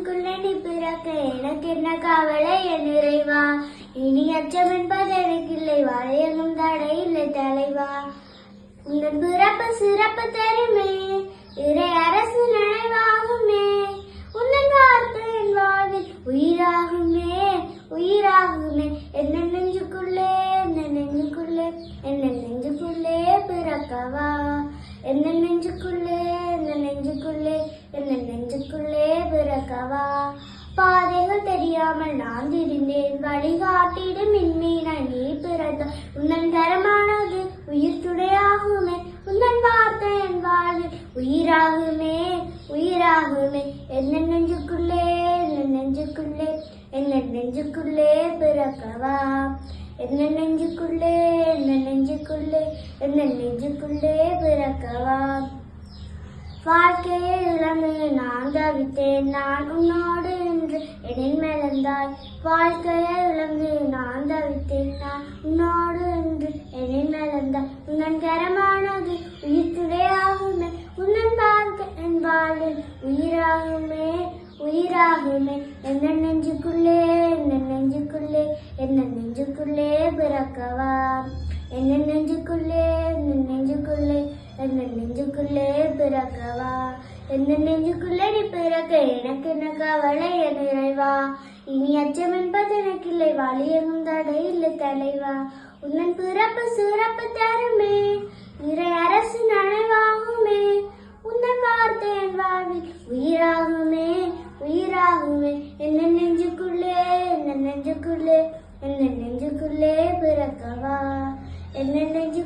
நெஞ்சுக்குள்ளே நீ பிறக்க எனக்கு என்ன கவலை என் நிறைவா இனி அச்சம் என்பது எனக்கு இல்லை வளையலும் தடை இல்லை தலைவா. உங்கள் பிறப்பு சிறப்பு தருமே இறை அரசு நினைவாகுமே. உன்னன் வார்த்தை என் வாழ்வில் உயிராகுமே உயிராகுமே. என்ன நெஞ்சுக்குள்ளே என்ன நெஞ்சுக்குள்ளே என்ன நெஞ்சுக்குள்ளே பிறக்கவா? பிறக்கவா பாதைகள் தெரியாமல் நான் திரிந்தேன் வழிகாட்டிடும் மின்மீன நீ பிறந்த உன்னன் கரமானது உயிர் துணையாகுமே உன்னன் வார்த்தை என் வாழ்வில் உயிராகுமே. உயிராகுமே. என்ன நெஞ்சுக்குள்ளே என்ன நெஞ்சுக்குள்ளே என்ன நெஞ்சுக்குள்ளே பிறக்கவா? என்ன நெஞ்சுக்குள்ளே என்ன நெஞ்சுக்குள்ளே என்ன நெஞ்சுக்குள்ளே பிறக்கவா? வாழ்க்கையை இழந்து நான் தவித்தேன் நான் உன்னோடு என்று எனில் மிளந்தாய் வாழ்க்கையை இழந்து நான் தவித்தேன் நான் உன்னோடு என்று எனில் மிளந்தாய் உன்னன் கரமானது உயிர் துடையாகுமே உன்னன் பார்க்க என் வாழ்வில் உயிராகுமே உயிராகுமே. என்ன நெஞ்சுக்குள்ளே என்ன நெஞ்சுக்குள்ளே என்ன நெஞ்சுக்குள்ளே பிறக்கவா. என்ன நெஞ்சுக்குள்ளே என்ன நெஞ்சுக்குள்ளே என்ன நெஞ்சுக்குள்ளே பிறக்கவா. என்ன நெஞ்சுக்குள்ளே நீ பிறக்க எனக்கு என்ன கவலை என் நிறைவா இனி அச்சம் என்பது எனக்கு இல்லை. வழியகும் தடை இல்லை தலைவா. உன்னன் பிறப்பு சிறப்பு தருமே. இறை அரசு நனைவாகுமே உன்னன் வார்த்தை என் வாழ்வில் உயிராகுமே. உயிராகுமே. என்ன நெஞ்சுக்குள்ளே என்ன நெஞ்சுக்குள்ளே என்ன நெஞ்சுக்குள்ளே பிறக்கவா? என்ன நெஞ்சு